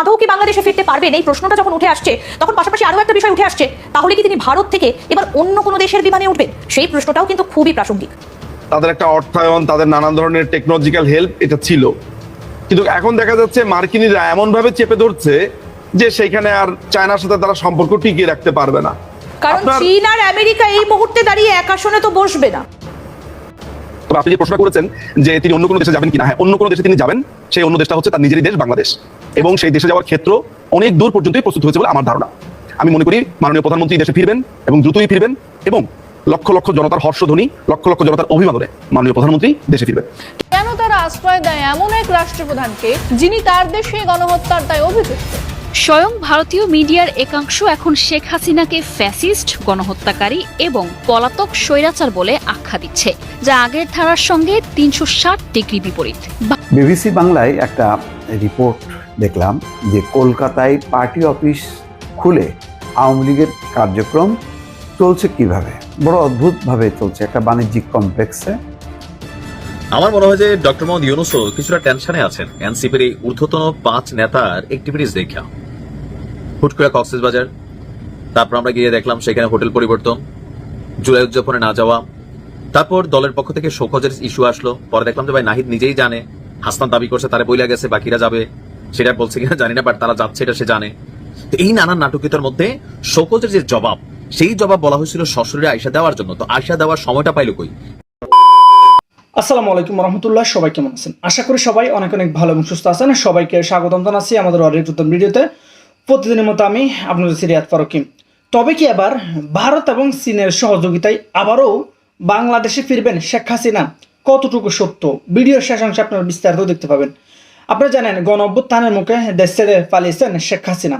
আদৌ কি বাংলাদেশে ফিরতে পারবেন? এই প্রশ্নটা যখন উঠে আসছে তখন পাশাপাশি আরও একটা বিষয় উঠে আসছে তাহলে কি তিনি ভারত থেকে এবার অন্য কোনো দেশের বিমানে উঠবেন? সেই প্রশ্নটাও কিন্তু খুবই প্রাসঙ্গিক। তাদের একটা অর্থায়ন তাদের নানান ধরনের টেকনোলজিক্যাল হেল্প এটা ছিল। কিন্তু এখন দেখা যাচ্ছে মার্কিনিরা এমন ভাবে চেপে ধরছে যে সেখানে আর চায়নার সাথে তারা সম্পর্ক টিকিয়ে রাখতে পারবে না। কারণ চীন আর আমেরিকা এই মুহূর্তে দাঁড়িয়ে এক আসনে তো বসবে না। তবে আপনি যে প্রশ্ন করেছেন যে তিনি অন্য কোনো দেশে যাবেন কিনা হ্যাঁ অন্য কোনো দেশে তিনি যাবেন সেই অন্য দেশটা হচ্ছে তার নিজেরই দেশ বাংলাদেশ। এবং সেই দেশে যাওয়ার ক্ষেত্র অনেক দূর পর্যন্তই প্রস্তুত হয়েছে বলে আমার ধারণা। আমি মনে করি মাননীয় প্রধানমন্ত্রী দেশে ফিরবেন এবং দ্রুতই ফিরবেন এবং লক্ষ লক্ষ জনতার হর্ষধ্বনি লক্ষ লক্ষ জনতার অভিবাদনে মাননীয় প্রধানমন্ত্রী দেশে ফিরবেন। কেন তারা আশ্রয় দেয় এমন এক রাষ্ট্রপ্রধানকে যিনি তার দেশে গণহত্যার দায় অভিযুক্ত? স্বয়ং ভারতীয় মিডিয়ার একাংশ এখন শেখ হাসিনাকে ফ্যাসিস্ট গণহত্যাকারী এবং পলাতক স্বৈরাচার বলে আখ্যা দিচ্ছে যা আগের ধারার সঙ্গে তিনশো ষাট ডিগ্রি বিপরীত। বিবিসি বাংলায় একটা রিপোর্ট দেখলাম যে কলকাতায় পার্টি অফিস খুলে আওয়ামী লীগের কার্যক্রম চলছে কীভাবে? বড় অদ্ভুতভাবে চলছে একটা বাণিজ্যিক কমপ্লেক্সে। আমার মনে হয় যে ডক্টর মোহাম্মদ ইউনুসও কিছুটা টেনশনে আছেন। এনসিপির এই ঊর্ধ্বতন পাঁচ নেতার অ্যাক্টিভিটিস দেখা। হুট করে কক্সেস বাজার তারপর আমরা গিয়ে দেখলাম সেখানে হোটেল পরিবর্তন, জুলাই উদযাপনে না যাওয়া, তারপর দলের পক্ষ থেকে শোকজের ইস্যু আসলো। পরে দেখলাম যে ভাই নাহিদ নিজেই জানে হাসনান দাবি করছে, তারা বইলা গেছে, বাকিরা যাবে। সেটা বলছে কিনা জানি না বাট তারা যাচ্ছে এটা সে জানে। এই নানান নাটকিতার মধ্যে শোকজের যে জবাব, সেই জবাব বলা হয়েছিল সশরীরে আয়সা দেওয়ার জন্য। তো আয়সা দেওয়ার সময়টা পাইলো কই? আসসালামু আলাইকুম রহমতুল্লাহ, সবাই কেমন আছেন? আশা করি সবাই অনেক অনেক ভালো এবং সুস্থ আছেন। সবাইকে স্বাগতম জানাচ্ছি আমাদের ভিডিওতে। প্রতিদিনের মতো আমি আপনাদের সিরিয়াত তবে কি এবার ভারত এবং চীনের সহযোগিতায় আবারও বাংলাদেশে ফিরবেন শেখ হাসিনা? কতটুকু সত্য? ভিডিওর শেষ অংশে আপনারা বিস্তারিত দেখতে পাবেন। আপনারা জানেন গণ অভ্যুত্থানের মুখে দেশ ছেড়ে পালিয়েছেন শেখ হাসিনা।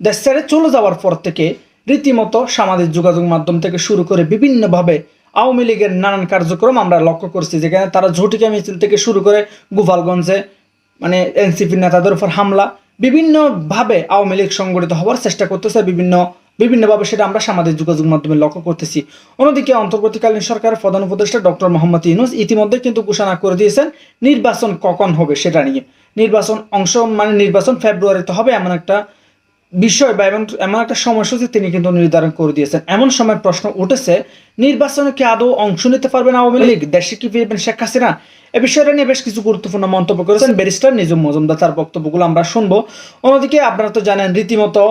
দেশ ছেড়ে চলে যাওয়ার পর থেকে রীতিমতো সামাজিক যোগাযোগ মাধ্যম থেকে শুরু করে বিভিন্নভাবে আওয়ামী লীগের নানান কার্যক্রম আমরা লক্ষ্য করছি, যেখানে তারা ঝটিকা মিছিল থেকে শুরু করে গোপালগঞ্জে মানে এনসিপি নেতাদের উপর হামলা, বিভিন্নভাবে আওয়ামী লীগ সংগঠিত হওয়ার চেষ্টা করতেছে বিভিন্ন বিভিন্নভাবে সেটা আমরা সামাজিক যোগাযোগ মাধ্যমে লক্ষ্য করতেছি। অন্যদিকে অন্তর্বর্তীকালীন সরকারের প্রধান উপদেষ্টা ডক্টর মোহাম্মদ ইউনুস ইতিমধ্যে কিন্তু ঘোষণা করে দিয়েছেন, নির্বাচন কখন হবে সেটা নিয়ে। নির্বাচন অংশ মানে নির্বাচন ফেব্রুয়ারিতে হবে এমন একটা বিষয় বা এমন এমন একটা সময়সূচি তিনি কিন্তু নির্ধারণ করে দিয়েছেন। এমন সময় প্রশ্ন উঠেছে, নির্বাচনে কি আদৌ অংশ নিতে পারবেন আওয়ামী লীগ? দেশে কি ফিরবেন শেখ হাসিনা? এ বিষয়টা নিয়ে বেশ কিছু গুরুত্বপূর্ণ মন্তব্য করেছেন ব্যারিস্টার নিজম মজুমদার। তার বক্তব্যগুলো আমরা শুনব। অন্যদিকে আপনারা তো জানেন, রীতিমতো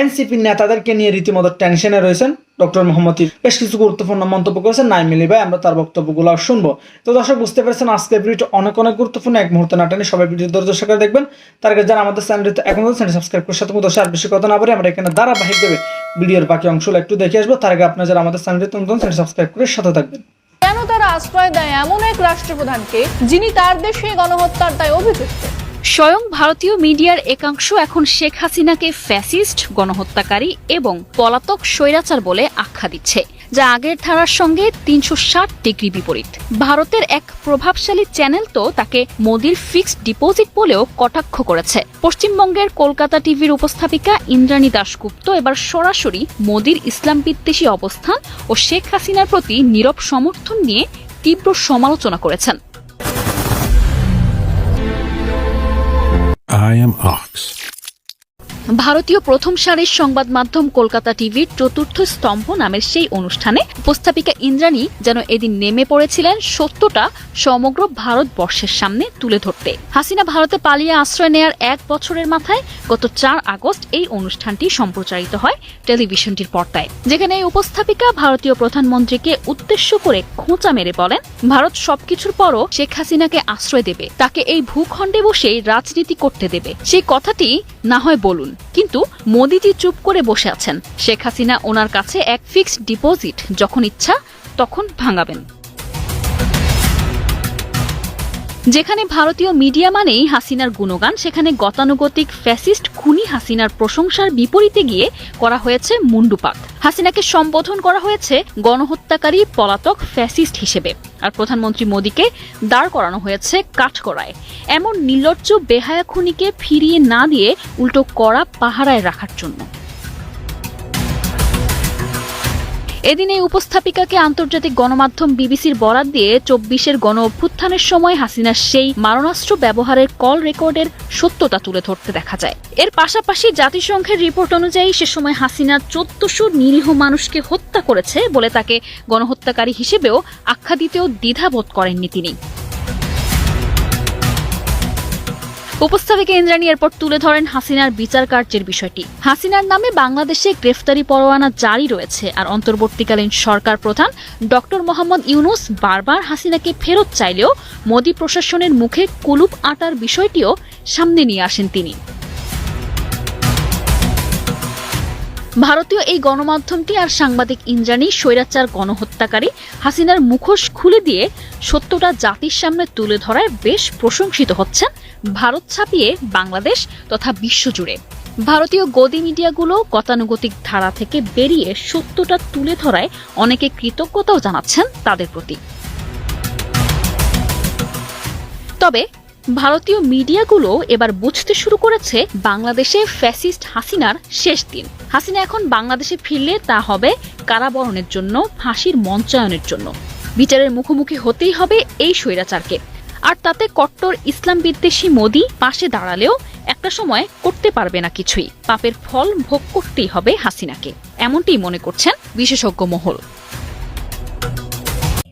এনসিপি নেতাদেরকে নিয়ে রীতিমতো টেনশনে রয়েছেন ডক্টর মোহাম্মদ বেশ কিছু গুরুত্বপূর্ণ মন্তব্য করেছেন নাই মিলি ভাই, আমরা তার বক্তব্যগুলো শুনব। তো দর্শক, বুঝতে পেরেছেন আজকের ভিডিওটা অনেক অনেক গুরুত্বপূর্ণ, এক মুহূর্তে নাটানি সবাই ভিডিও ধৈর্য সহকারে দেখবেন। তার আগে যারা আমাদের চ্যানেলটিতে এখন চ্যানেল সাবস্ক্রাইব করে সাথে দর্শক আর বেশি কথা না বলে আমরা এখানে ধারাবাহিক দেবে ভিডিওর বাকি অংশগুলো একটু দেখে আসব। তার আগে আপনারা যারা আমাদের চ্যানেলটিতে নতুন চ্যানেল সাবস্ক্রাইব করে সাথে থাকবেন। কেন তারা আশ্রয় দেয় এমন এক রাষ্ট্রপ্রধানকে, যিনি তার দেশে গণহত্যার দায় অভিযুক্ত? স্বয়ং ভারতীয় মিডিয়ার একাংশ এখন শেখ হাসিনাকে ফ্যাসিস্ট, গণহত্যাকারী এবং পলাতক স্বৈরাচার বলে আখ্যা দিচ্ছে, যা আগের ধারার সঙ্গে তিনশো ষাট ডিগ্রি বিপরীত। ভারতের এক প্রভাবশালী চ্যানেল তো তাকে মোদির ফিক্সড ডিপোজিট বলেও কটাক্ষ করেছে। পশ্চিমবঙ্গের কলকাতা টিভির উপস্থাপিকা ইন্দ্রাণী দাশগুপ্ত এবার সরাসরি মোদির ইসলাম বিদ্বেষী অবস্থান ও শেখ হাসিনার প্রতি নীরব সমর্থন নিয়ে তীব্র সমালোচনা করেছেন। I am Ox. ভারতীয় প্রথম সারির সংবাদ মাধ্যম কলকাতা টিভির চতুর্থ স্তম্ভ নামের সেই অনুষ্ঠানে উপস্থাপিকা ইন্দ্রাণী যেন এদিন নেমে পড়েছিলেন সত্যটা সমগ্র ভারতবর্ষের সামনে তুলে ধরতে। হাসিনা ভারতে পালিয়ে আশ্রয় নেয়ার এক বছরের মাথায় গত চার আগস্ট এই অনুষ্ঠানটি সম্প্রচারিত হয় টেলিভিশনটির পর্দায়। যেখানে এই উপস্থাপিকা ভারতীয় প্রধানমন্ত্রীকে উদ্দেশ্য করে খোঁচা মেরে বলেন, ভারত সবকিছুর পরও শেখ হাসিনাকে আশ্রয় দেবে। তাকে এই ভূখণ্ডে বসেই রাজনীতি করতে দেবে। সেই কথাটি না হয় বলুন। কিন্তু মোদিজি চুপ করে বসে আছেন। শেখ হাসিনা ওনার কাছে এক ফিক্সড ডিপোজিট, যখন ইচ্ছা তখন ভাঙাবেন। যেখানে ভারতীয় মিডিয়া মানেই হাসিনার গুণগান, সেখানে গতানুগতিক ফ্যাসিস্ট খুনি হাসিনার প্রশংসার বিপরীতে গিয়ে করা হয়েছে মুন্ডুপাত হাসিনাকে সম্বোধন করা হয়েছে গণহত্যাকারী পলাতক ফ্যাসিস্ট হিসেবে। আর প্রধানমন্ত্রী মোদীকে দাঁড় করানো হয়েছে কাঠকড়ায়। এমন নির্লজ্জ বেহায়া খুনিকে ফিরিয়ে না দিয়ে উল্টো কড়া পাহারায় রাখার জন্য। এদিন এই উপস্থাপিকাকে আন্তর্জাতিক গণমাধ্যম বিবিসির বরাত দিয়ে চব্বিশের গণ অভ্যুত্থানের সময় হাসিনার সেই মারণাস্ত্র ব্যবহারের কল রেকর্ডের সত্যতা তুলে ধরতে দেখা যায়। এর পাশাপাশি জাতিসংঘের রিপোর্ট অনুযায়ী সে সময় হাসিনা চোদ্দশো নিরীহ মানুষকে হত্যা করেছে বলে তাকে গণহত্যাকারী হিসেবেও আখ্যা দিতেও দ্বিধাবোধ করেননি তিনি। উপস্থাপিকা ইন্দ্রাণী এরপর তুলে ধরেন হাসিনার বিচার কার্যের বিষয়টি। হাসিনার নামে বাংলাদেশে গ্রেফতারি পরোয়ানা জারি রয়েছে আর অন্তর্বর্তীকালীন সরকার প্রধান ডক্টর মোহাম্মদ ইউনুস বারবার হাসিনাকে ফেরত চাইলেও মোদী প্রশাসনের মুখে কুলুপ আটার বিষয়টিও সামনে নিয়ে আসেন তিনি। ভারতীয় এই গণমাধ্যমটি আর সাংবাদিক ইন্দ্রাণী স্বৈরাচার গণহত্যাকারী হাসিনার মুখোশ খুলে দিয়ে সত্যটা জাতির সামনে তুলে ধরায় বেশ প্রশংসিত হচ্ছেন ভারত ছাপিয়ে বাংলাদেশ তথা বিশ্বজুড়ে। ভারতীয় গদি মিডিয়াগুলো গতানুগতিক ধারা থেকে বেরিয়ে সত্যটা তুলে ধরায় অনেকে কৃতজ্ঞতাও জানাচ্ছেন তাদের প্রতি। তবে ভারতীয় মিডিয়াগুলো এবার বুঝতে শুরু করেছে বাংলাদেশে ফ্যাসিস্ট হাসিনার শেষ দিন। হাসিনা এখন বাংলাদেশে ফিরলে তা হবে কারাবরণের জন্য, ফাঁসির মঞ্চায়নের জন্য। বিচারের মুখোমুখি হতেই হবে এই স্বৈরাচারকে। আর তাতে কট্টর ইসলাম বিদ্বেষী মোদি পাশে দাঁড়ালেও একটা সময় করতে পারবে না কিছুই। পাপের ফল ভোগ করতেই হবে হাসিনাকে। এমনটিই মনে করছেন বিশেষজ্ঞ মহল।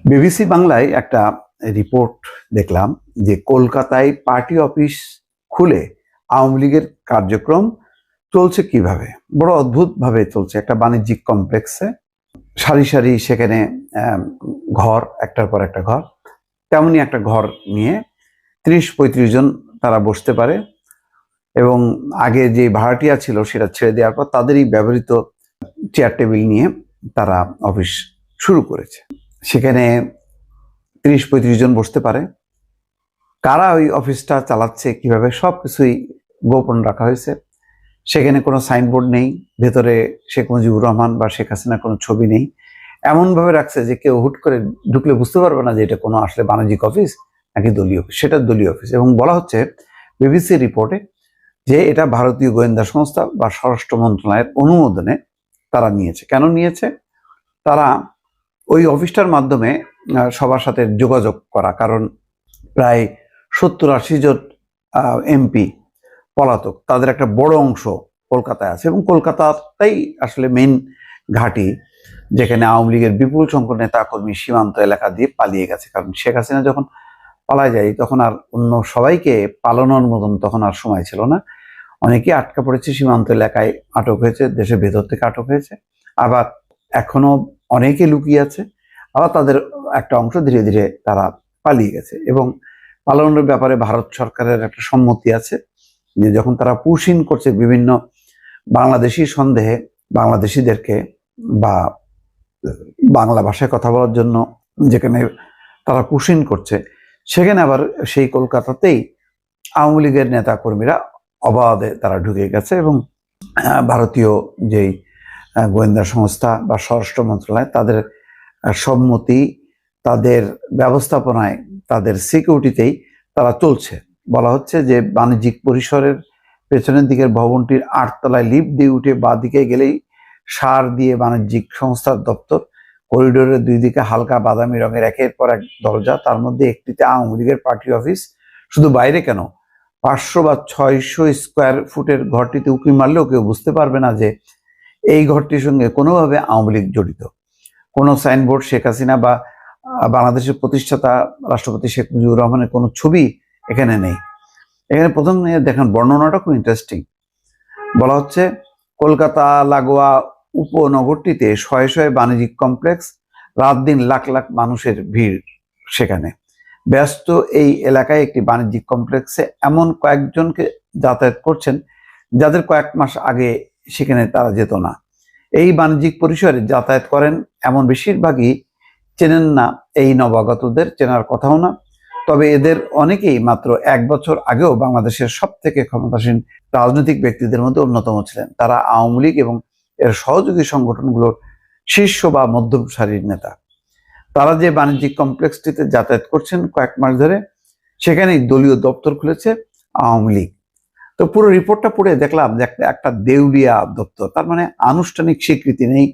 বিবিসি বাংলায় একটা রিপোর্ট দেখলাম যে কলকাতায় পার্টি অফিস খুলে আওয়ামী লীগের কার্যক্রম চলছে কীভাবে? বড় অদ্ভুতভাবে চলছে, একটা বাণিজ্যিক কমপ্লেক্সে সারি সারি সেখানে ঘর, একটার পর একটা ঘর। তেমনই একটা ঘর নিয়ে ত্রিশ পঁয়ত্রিশ জন তারা বসতে পারে এবং আগে যে ভাড়াটিয়া ছিল সেটা ছেড়ে দেওয়ার পর তাদেরই ব্যবহৃত চেয়ার টেবিল নিয়ে তারা অফিস শুরু করেছে। সেখানে তিরিশ, পঁয়ত্রিশ জন বসতে পারে। কারা ওই অফিসটা চালাচ্ছে, কীভাবে সব কিছুই গোপন রাখা হয়েছে। সেখানে কোনো সাইনবোর্ড নেই, ভেতরে শেখ মুজিবুর রহমান বা শেখ হাসিনার কোনো ছবি নেই। এমনভাবে রাখছে যে কেউ হুট করে ঢুকলে বুঝতে পারবে না যে এটা কোনো আসলে বাণিজ্যিক অফিস নাকি দলীয় অফিস। সেটা দলীয় অফিস এবং বলা হচ্ছে বিবিসি রিপোর্টে যে এটা ভারতীয় গোয়েন্দা সংস্থা বা স্বরাষ্ট্র মন্ত্রণালয়ের অনুমোদনে তারা নিয়েছে। কেন নিয়েছে? তারা ওই অফিসটার মাধ্যমে সবার সাথে যোগাযোগ করা, কারণ প্রায় সত্তর আশি জন এমপি পলাতক, তাদের একটা বড় অংশ কলকাতায় আছে এবং কলকাতাতেই আসলে মেইন ঘাঁটি, যেখানে আওয়ামী লীগের বিপুল সংখ্যক নেতাকর্মী সীমান্ত এলাকা দিয়ে পালিয়ে গেছে। কারণ শেখ হাসিনা যখন পালায় যায়, তখন আর অন্য সবাইকে পালানোর মতন তখন আর সময় ছিল না। অনেকে আটকা পড়েছে সীমান্ত এলাকায়, আটক হয়েছে, দেশের ভেতর থেকে আটক হয়েছে। আবার এখনও অনেকে লুকিয়ে আছে। আবার তাদের একটা অংশ ধীরে ধীরে তারা পালিয়ে গেছে। এবং পালানোর ব্যাপারে ভারত সরকারের একটা সম্মতি আছে যে যখন তারা পুশিন করছে বিভিন্ন বাংলাদেশি সন্দেহে বাংলাদেশিদেরকে বা বাংলা ভাষায় কথা বলার জন্য যেখানে তারা পুশিন করছে, সেখানে আবার সেই কলকাতাতেই আওয়ামী লীগের নেতা কর্মীরা অবাধে তারা ঢুকে গেছে এবং ভারতীয় যেই গোয়েন্দা সংস্থা বা স্বরাষ্ট্র মন্ত্রণালয় তাদের সম্মতি তাদের ব্যবস্থাপনায়, তাদের সিকিউরিটিতেই তারা চলছে। বলা হচ্ছে যে বাণিজ্যিক পরিসরের পেছনের দিকের ভবনটির আটতলায় লিফট দিয়ে উঠে বা দিকে গেলেই সার দিয়ে বাণিজ্যিক সংস্থার দপ্তর, করিডোরের দুই দিকে হালকা বাদামি রঙের একের পর এক দরজা, তার মধ্যে একটিতে আওয়ামী লীগের পার্টি অফিস। শুধু বাইরে কেন? পাঁচশো বা ছয়শো স্কোয়ার ফুটের ঘরটিতে উঁকি মারলেও কেউ বুঝতে পারবে না যে এই ঘরটির সঙ্গে কোনোভাবে আওয়ামী লীগ জড়িত। কোনো সাইনবোর্ড শেখ হাসিনা বা বাংলাদেশের প্রতিষ্ঠাতা রাষ্ট্রপতি শেখ মুজিবুর রহমানের কোনো ছবি এখানে নেই। এখানে প্রথম দেখেন, বর্ণনাটা খুব ইন্টারেস্টিং বলা হচ্ছে, কলকাতা লাগোয়া উপনগরটিতে শয়ে শয়ে বাণিজ্যিক কমপ্লেক্স রাত দিন লাখ লাখ মানুষের ভিড় সেখানে। ব্যস্ত এই এলাকায় একটি বাণিজ্যিক কমপ্লেক্সে এমন কয়েকজনকে যাতায়াত করছেন, যাদের কয়েক মাস আগে সেখানে তারা যেত না। এই বাণিজ্যিক পরিসরে যাতায়াত করেন এমন বেশিরভাগই চেনেন না এই নবাগতদের, চেনার কথাও না। তবে এদের অনেকেই মাত্র এক বছর আগেও বাংলাদেশের সব থেকে ক্ষমতাসীন রাজনৈতিক ব্যক্তিদের মধ্যে অন্যতম ছিলেন। তারা আওয়ামী লীগ এবং এর সহযোগী সংগঠনগুলোর শীর্ষ বা মধ্যম সারির নেতা। তারা যে বাণিজ্যিক কমপ্লেক্সটিতে যাতায়াত করছেন কয়েক মাস ধরে, সেখানেই দলীয় দপ্তর খুলেছে আওয়ামী লীগ। তো পুরো রিপোর্টটা পড়ে দেখলাম যে একটা একটা দেউলিয়া দপ্তর তার মানে আনুষ্ঠানিক স্বীকৃতি নেই।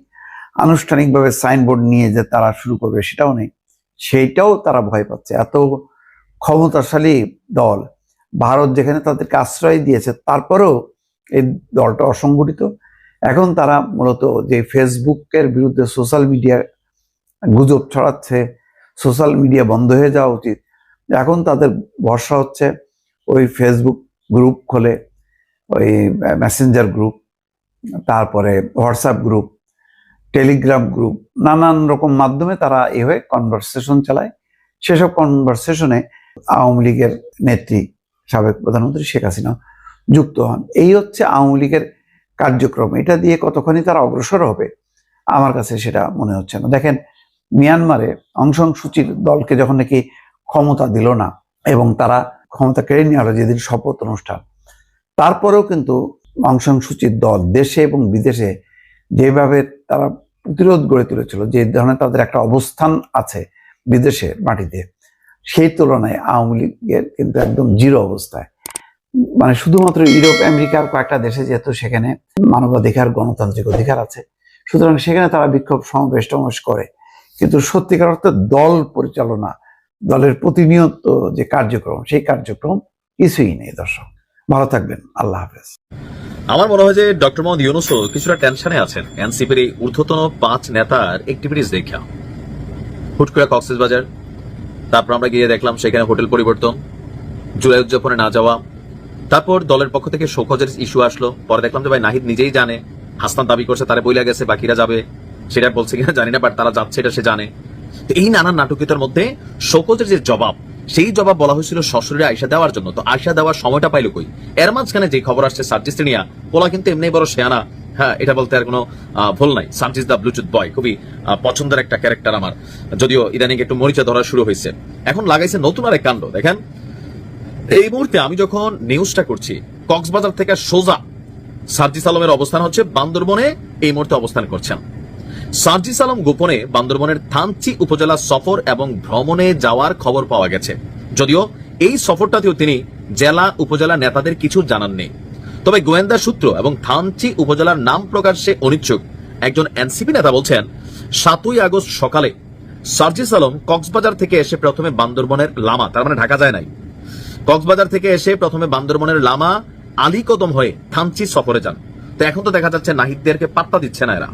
আনুষ্ঠানিকভাবে সাইনবোর্ড নিয়ে যে তারা শুরু করবে সেটাও নেই। সেইটাও তারা ভয় পাচ্ছে। এত ক্ষমতাশালী দল। ভারত যেখানে তাদেরকে আশ্রয় দিয়েছে, তারপরেও এই দলটা অসংগঠিত। এখন তারা মূলত যে ফেসবুকের বিরুদ্ধে সোশ্যাল মিডিয়া গুজব ছড়াচ্ছে সোশ্যাল মিডিয়া বন্ধ হয়ে যাওয়া উচিত। এখন তাদের ভরসা হচ্ছে ওই ফেসবুক গ্রুপ খোলে, ওই মেসেঞ্জার গ্রুপ তারপরে হোয়াটসঅ্যাপ গ্রুপ টেলিগ্রাম গ্রুপ নানান রকম মাধ্যমে তারা এভাবে কনভারসেশন চালায়। সেসব কনভারসেশনে আওয়ামী লীগের নেত্রী, সাবেক প্রধানমন্ত্রী শেখ হাসিনা যুক্ত হন। এই হচ্ছে আওয়ামী লীগের কার্যক্রম। এটা দিয়ে কতখানি তারা অগ্রসর হবে, আমার কাছে সেটা মনে হচ্ছে না। দেখেন, মিয়ানমারে অং সান সুচির দলকে যখন নাকি ক্ষমতা দিল না, এবং তারা ক্ষমতা কেড়ে নিয়ে হলো যেদিন শপথ অনুষ্ঠান। তারপরেও কিন্তু অং সান সুচির দল দেশে এবং বিদেশে যেভাবে তারা প্রতিরোধ গড়ে তুলেছিল, যে ধরনের তাদের একটা অবস্থান আছে বিদেশের মাটিতে, সেই তুলনায় আওয়ামী লীগের কিন্তু একদম জিরো অবস্থায়। মানে শুধুমাত্র ইউরোপ আমেরিকার কয়েকটা দেশে যেহেতু সেখানে মানবাধিকার, গণতান্ত্রিক অধিকার আছে, সুতরাং সেখানে তারা বিক্ষোভ সমাবেশ টমাবেশ করে। কিন্তু সত্যিকার অর্থে দল পরিচালনা দলের প্রতিনিয়ত যে কার্যক্রম, সেই কার্যক্রম কিছুই নেই, দর্শক। ভালো থাকবেন। আল্লাহ হাফেজ। আমার মনে হয় যে ডক্টর মোহাম্মদ ইউনুসও কিছুটা টেনশনে আছেন। এনসিপির এই ঊর্ধ্বতন পাঁচ নেতার অ্যাক্টিভিটিস দেখা। হুট করে কক্সেস বাজার তারপর আমরা গিয়ে দেখলাম সেখানে হোটেল পরিবর্তন, জুলাই উদযাপনে না যাওয়া। তারপর দলের পক্ষ থেকে শোকজের ইস্যু আসলো। পরে দেখলাম যে ভাই নাহিদ নিজেই জানে হাসনান দাবি করছে, তারা বইলা গেছে, বাকিরা যাবে। সেটা বলছে কিনা জানি না বাট তারা যাচ্ছে এটা সে জানে। তো এই নানান নাটকীয়তার মধ্যে শোকজের যে জবাব, সেই জবাব বলা হয়েছিল শ্বশুরে আয়সা দেওয়ার জন্য। তো আয়সা দেওয়ার সময়টা পাইলো কই? এর মাঝখানে যে খবর আসছে সার্জিস্টিনিয়া পোলা কিন্তু এমনি বড় শেয়ানা। হ্যাঁ এটা বলতে আর কোনো ভুল নাই। সার্জিস দা ব্লুটুথ বয়, খুবই পছন্দের একটা ক্যারেক্টার আমার। যদিও ইদানিং একটু মরিচা ধরা শুরু হয়েছে। এখন লাগাইছে নতুন আরেক কাণ্ড। দেখেন, এই মুহূর্তে আমি যখন নিউজটা করছি, কক্সবাজার থেকে সোজা সার্জিস আলমের অবস্থান হচ্ছে বান্দরবনে, এই মুহূর্তে অবস্থান করছেন। সার্জিস আলম গোপনে বান্দরবনের থানচি উপজেলা সফর এবং ভ্রমণে যাওয়ার খবর পাওয়া গেছে। যদিও এই সফরটাতেও তিনি জেলা উপজেলা নেতাদের কিছু জানাননি। তবে গোয়েন্দা সূত্র এবং থানচি উপজেলার নাম প্রকাশে অনিচ্ছুক একজন এনসিপি নেতা বলছেন, সাতই আগস্ট সকালে সার্জিস আলম কক্সবাজার থেকে এসে প্রথমে বান্দরবনের লামা, তার মানে ঢাকা যায় নাই। কক্সবাজার থেকে এসে প্রথমে বান্দরবনের লামা আলী কদম হয়ে থানচি সফরে যান। তো এখন তো দেখা যাচ্ছে নাহিদদেরকে পাত্তা দিচ্ছে না এরা।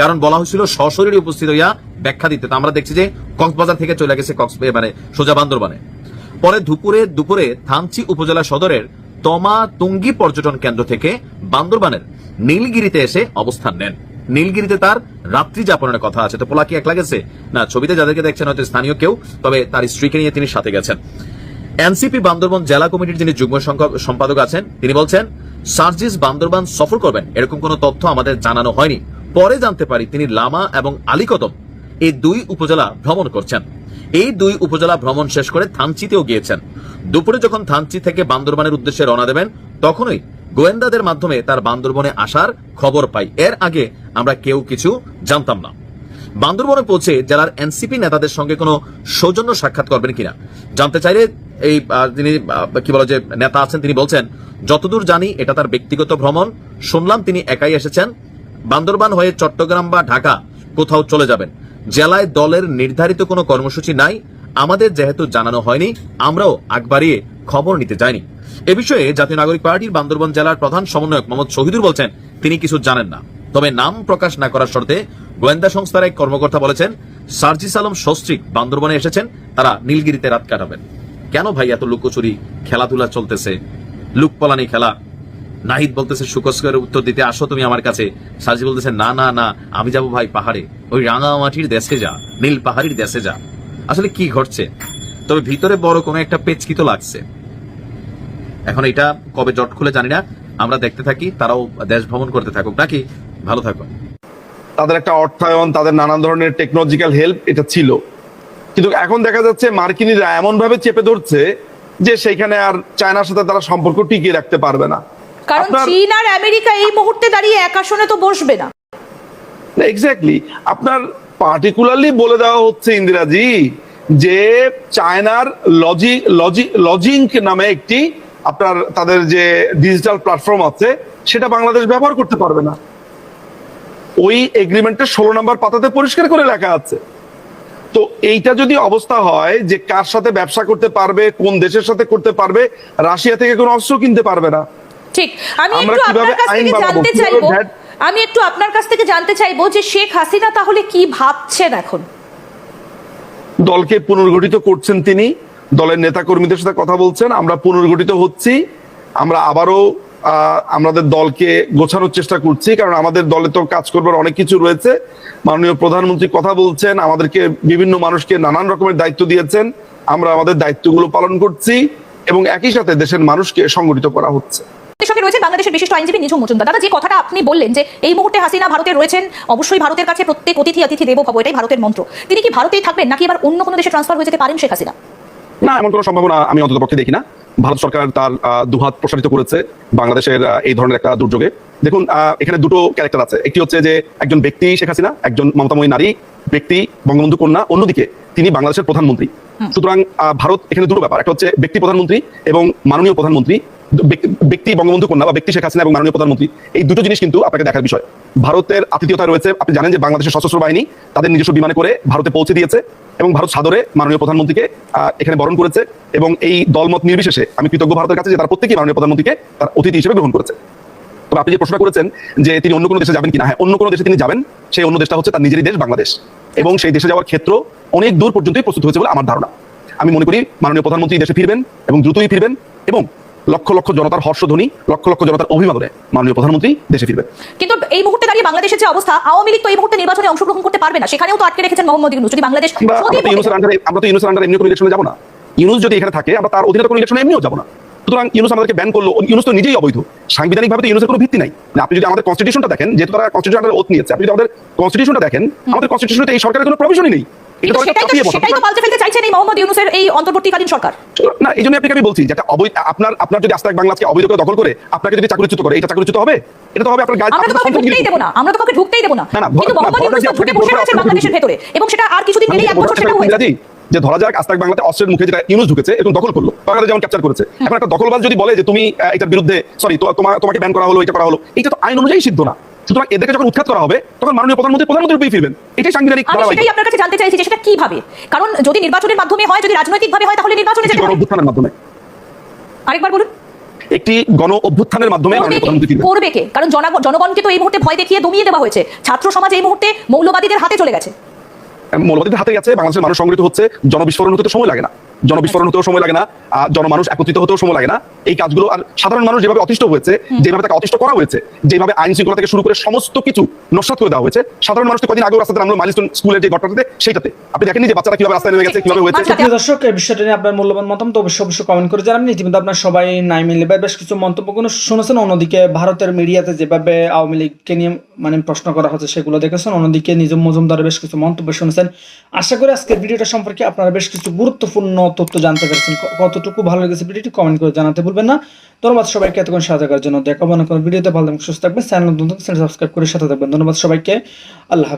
কারণ বলা হয়েছিল সশরীরে উপস্থিত হইয়া ব্যাখ্যা দিতে। তো আমরা দেখছি যে কক্সবাজার থেকে চলে গেছে কক্স মানে সোজা বান্দরবানে। পরে দুপুরে দুপুরে থানচি উপজেলা সদরের তমা তুঙ্গি পর্যটন কেন্দ্র থেকে বান্দরবানের নীলগিরিতে এসে অবস্থান নেন। নীলগিরিতে তার রাত্রি যাপনের কথা আছে। তো পোলা কি একলা গেছে? না, ছবিতে যাদেরকে দেখছেন হয়তো স্থানীয় কেউ, তবে তার স্ত্রীকে নিয়ে তিনি সাথে গেছেন। এনসিপি বান্দরবন জেলা কমিটির যিনি যুগ্ম সম্পাদক আছেন, তিনি বলছেন, সার্জিস বান্দরবান সফর করবেন, এরকম কোনো তথ্য আমাদের জানানো হয়নি। পরে জানতে পারি তিনি লামা এবং আলীকদম এই দুই উপজেলা ভ্রমণ করছেন। এই দুই উপজেলা ভ্রমণ শেষ করে থানচিতেও গিয়েছেন। দুপুরে যখন থানচি থেকে বান্দরবানের উদ্দেশ্যে রওনা দেবেন, তখনই গোয়েন্দাদের মাধ্যমে তার বান্দরবনে আসার খবর পাই। এর আগে আমরা কেউ কিছু জানতাম না। বান্দরবনে পৌঁছে জেলার এনসিপি নেতাদের সঙ্গে কোনো সৌজন্য সাক্ষাৎ করবেন কিনা? জানতে চাইলে এই তিনি কি বলে যে নেতা আছেন তিনি বলছেন, যতদূর জানি এটা তার ব্যক্তিগত ভ্রমণ। শুনলাম তিনি একাই এসেছেন। বান্দরবান হয়ে চট্টগ্রাম বা ঢাকা কোথাও চলে যাবেন। জেলায় দলের নির্ধারিত কোনো কর্মসূচি নাই। আমাদের যেহেতু জানানো হয়নি, আমরাও আগ বাড়িয়ে খবর নিতে যাইনি। এ বিষয়ে জাতীয় নাগরিক পার্টির বান্দরবান জেলার প্রধান সমন্বয়ক মোহাম্মদ শহীদুর বলছেন, তিনি কিছু জানেন না। তবে নাম প্রকাশ না করার শর্তে গোয়েন্দা সংস্থার এক কর্মকর্তা বলেছেন, সার্জিস আলম সস্ত্রীক বান্দরবনে এসেছেন, তারা নীলগিরিতে রাত কাটাবেন। কেন ভাই এত লুকোচুরি, খেলাধুলা চলতেছে, লুকপলানি খেলা? নাহিদ বলতেছে সুকস্করের উত্তর দিতে আসো তুমি আমার কাছে। সাজি বলতেছে, না না না, আমি যাব ভাই পাহাড়ে। ওই রাঙামাটির দেশে যা, নীল পাহাড়ির দেশে যা। আসলে কি ঘটছে? তবে ভিতরে বড় কোনো একটা পেচকি তো লাগছে। এখন এটা কবে জট খুলে জানি না। আমরা দেখতে থাকি, তারাও দেশ ভ্রমণ করতে থাকুক। নাকি? ভালো থাকুন তাদের একটা অর্থায়ন, তাদের নানান ধরনের টেকনোলজিক্যাল হেল্প এটা ছিল। কিন্তু এখন দেখা যাচ্ছে মার্কিনিরা এমন ভাবে চেপে ধরছে যে সেইখানে আর চায়নার সাথে তারা সম্পর্ক টিকিয়ে রাখতে পারবে না। কারণ চীন আর আমেরিকা এই মুহূর্তে দাঁড়িয়ে এক আসনে তো বসবে না। এক্স্যাক্টলি আপনার পার্টিকুলারলি বলে দেওয়া হচ্ছে ইন্দিরাজি যে চায়নার লজি লজি লজিংক নামে একটি আপনার তাদের যে ডিজিটাল প্ল্যাটফর্ম আছে সেটা বাংলাদেশ ব্যবহার করতে পারবে না। ওই এগ্রিমেন্টের ষোলো নম্বর পাতাতে পরিষ্কার করে লেখা আছে। তো এইটা যদি অবস্থা হয় যে কার সাথে ব্যবসা করতে পারবে কোন দেশের সাথে করতে পারবে রাশিয়া থেকে কোনো অস্ত্র কিনতে পারবে না। ঠিক আমি একটু আপনার কাছ থেকে জানতে চাইব আমি একটু আপনার কাছ থেকে জানতে চাইব যে শেখ হাসিনা তাহলে কি ভাবছেন এখন? দলকে পুনর্গঠিত করছেন তিনি দলের নেতা কর্মীদের সাথে কথা বলছেন আমরা পুনর্গঠিত হচ্ছি আমরা আবারও আমাদের দলকে গোছানোর চেষ্টা করছি কারণ আমাদের দলে তো কাজ করবার অনেক কিছু রয়েছে। মাননীয় প্রধানমন্ত্রী কথা বলছেন আমাদেরকে বিভিন্ন মানুষকে নানান রকমের দায়িত্ব দিয়েছেন আমরা আমাদের দায়িত্বগুলো পালন করছি এবং একই সাথে দেশের মানুষকে সংগঠিত করা হচ্ছে। সঙ্গে রয়েছে বাংলাদেশের বিশিষ্ট আইনজীবী নিঝুম মজুমদার। দাদা যে কথাটা আপনি বললেন যে এই মুহূর্তে হাসিনা ভারতে রয়েছেন অবশ্যই ভারতের কাছে প্রত্যেক অতিথি অতিথি দেব ভব এটাই ভারতের মন্ত্র। তিনি কি ভারতেই থাকবেন নাকি এবার অন্য কোনো দেশে ট্রান্সফার হয়ে যেতে পারেন শেখ হাসিনা? না এমন কোনো সম্ভাবনা আমি অন্তত পক্ষে দেখি না। ভারত সরকার তার দুহাত প্রসারিত করেছে বাংলাদেশের এই ধরনের একটা দুর্যোগে। দেখুন এখানে দুটো ক্যারেক্টার আছে। একটি হচ্ছে যে একজন ব্যক্তি শেখ হাসিনা একজন মমতাময়ী নারী ব্যক্তি বঙ্গবন্ধু কন্যা অন্যদিকে তিনি বাংলাদেশের প্রধানমন্ত্রী। সুতরাং ভারত এখানে দুটো ব্যাপার। একটা হচ্ছে ব্যক্তি প্রধানমন্ত্রী এবং মাননীয় প্রধানমন্ত্রী। ব্যক্তি- বঙ্গবন্ধু কন্যা বা ব্যক্তি শেখ হাসিনা এবং মাননীয় প্রধানমন্ত্রী, এই দুটো জিনিস কিন্তু আপনাকে দেখার বিষয়। ভারতের আতিথ্যতা রয়েছে, আপনি জানেন যে বাংলাদেশের সশস্ত্র বাহিনী তাদের নিজস্ব বিমানে করে ভারতে পৌঁছে দিয়েছে এবং ভারত সাদরে মাননীয় প্রধানমন্ত্রীকে এখানে বরণ করেছে এবং এই দলমত নির্বিশেষে আমি কৃতজ্ঞ ভারতের কাছে যে তারা প্রত্যেকেই মাননীয় প্রধানমন্ত্রীকে তার অতিথি হিসেবে গ্রহণ করেছে। তবে আপনি যে প্রশ্ন করেছেন যে তিনি অন্য কোনো দেশে যাবেন কিনা হ্যাঁ অন্য কোনো দেশে তিনি যাবেন, সেই অন্য দেশটা হচ্ছে তার নিজেরই দেশ বাংলাদেশ। এবং সেই দেশে যাওয়ার ক্ষেত্র অনেক দূর পর্যন্তই প্রস্তুত হয়েছে বলে আমার ধারণা। আমি মনে করি মাননীয় প্রধানমন্ত্রী দেশে ফিরবেন এবং দ্রুতই ফিরবেন এবং লক্ষ লক্ষ জনতার হর্ষধ্বনি লক্ষ লক্ষ জনতার অভিবাদনে মাননীয় প্রধানমন্ত্রী দেশে ফিরবেন কিন্তু এই মুহূর্তে দাঁড়িয়ে বাংলাদেশের যে অবস্থা আওয়ামী লীগ তো এই মুহূর্তে নির্বাচনে অংশগ্রহণ করতে পারবে না। সেখানেও তো আটকে রেখেছেন মোহাম্মদ ইউনুস। যদি বাংলাদেশ আমরা তো ইউনুসের আন্ডারে এমনি কোনো ইলেকশনে যাব না। ইউনুস যদি এখানে থাকে আমরা তার অধীনে কোনো ইলেকশনে এমনিও যাব না। সুতরাং ইউনুস আমাদেরকে ব্যান করল। ইউনুস তো নিজেই অবৈধ। সাংবিধানিক ভাবে তো ইউনুসের কোনো ভিত্তি নাই। মানে আপনি যদি আমাদের কনস্টিটিউশনটা দেখেন যেহেতু তারা কনস্টিটিউশন ওথ নিয়েছে আপনি যদি আমাদের কনস্টিটিউশনটা দেখেন আমাদের কনস্টিটিউশনে এই সরকারের কোনো প্রভিশনই নেই। এটা কিন্তু তো একটা সেটাই তো চাপিয়ে বসা। সেটাই তো পাল্টে ফেলতে চাইছেন এই মোহাম্মদ ইউনুসের এই অন্তর্বর্তীকালীন সরকার। না এই জন্য আপনাকে আমি বলছি যেটা অবৈধ আপনার আপনার যদি আস্তাক বাংলাকে অবৈধ করে দখল করে আপনাকে যদি চাকরিচ্যুত করে এটা চাকরিচ্যুত হবে? এটা তো হবে আপনার গায়ে আমরা তো ঢুকতেই সম্পত্তি না আমরা তো কাউকে ঢুকতেই দেবো না। না, না, ভয়- কিন্তু মোহাম্মদ ইউনুস ঢুকে বসে আছেন বাংলাদেশের ভেতরে এবং সেটা আর কিছুদিন গেলেই এক বছর সেটা হয়ে যে ধরা যাক আস্তাক বাংলাতে অস্ত্রের মুখে যেটা ইউনুস ঢুকেছে এবং দখল করল বাংলাদেশ যেমন ক্যাপচার করেছে। এখন একটা দখলবাজ যদি বলে যে তুমি এটার বিরুদ্ধে সরি তোমাকে ব্যান করা হলো এটা করা হলো এটা তো আইন অনুযায়ী সিদ্ধ না। সুতরাং এদেরকে যখন উৎখাত করা হবে তখন মাননীয় প্রধানমন্ত্রী প্রধানমন্ত্রী রূপেই ফিরবেন। এটাই সাংবিধানিক ধারাবাহিক। সেটাই আপনার কাছে জানতে চাইছি যে সেটা কীভাবে? কারণ যদি নির্বাচনের মাধ্যমে হয় যদি হয় তাহলে নির্বাচনে যেতে হবে অভ্যুত্থানের মাধ্যমে। আরেকবার বলুন। একটি গণ অভ্যুত্থানের মাধ্যমে করবে কে? করবে কারণ জনগণকে তো এই মুহূর্তে ভয় দেখিয়ে দমিয়ে দেওয়া হয়েছে। ছাত্র সমাজ এই মুহূর্তে মৌলবাদীদের হাতে চলে গেছে। মৌলবাদীদের হাতে গেছে বাংলাদেশের মানুষ সংগঠিত হচ্ছে জনবিস্ফোরণ হতে তো সময় লাগে না। জনবিস্ফোরণ হতেও সময় লাগে না জনমানুষ একত্রিত হতেও সময় লাগে না। এই কাজগুলো আর সাধারণ মানুষ যেভাবে অতিষ্ঠ হয়েছে যেভাবে তাকে অতিষ্ঠ করা হয়েছে যেভাবে আইন শৃঙ্খলা থেকে শুরু করে সমস্ত কিছু নস্বাত করে দেওয়া হয়েছে সাধারণ মানুষ তো কদিন আগেও রাস্তাতে নামলো মাইলস্টোন স্কুলের যে ঘটনাতে সেইটাতে। আপনি দেখেননি যে বাচ্চারা কীভাবে রাস্তায় নেমে গেছে কীভাবে হয়েছে? দর্শক এই বিষয়টা নিয়ে আপনার মূল্যবান মতামত অবশ্যই অবশ্যই কমেন্ট করে জানাবেন। ইতিমধ্যে আপনার সবাই নাইমিন লেবার বেশ কিছু মন্তব্যগুলো শুনেছেন। অন্যদিকে ভারতের মিডিয়াতে যেভাবে আওয়ামী লীগকে নিয়ে মানে প্রশ্ন করা হচ্ছে সেগুলো দেখেছেন। অন্যদিকে নিজম মজুমদারের বেশ কিছু মন্তব্য শুনেছেন। আশা করি আজকের ভিডিওটা সম্পর্কে আপনারা বেশ কিছু গুরুত্বপূর্ণ তথ্য জানতে পেরেছেন। কতটুকু ভালো লেগেছে ভিডিওটি কমেন্ট করে জানাতে ভুলবেন না। ধন্যবাদ সবাইকে এতক্ষণ সাহায্য করার জন্য। দেখাবো না কোনো ভিডিওতে। ভালো সুস্থ থাকবেন। চ্যানেল সাবস্ক্রাইব করে সাথে থাকবেন। ধন্যবাদ সবাইকে। আল্লাহ।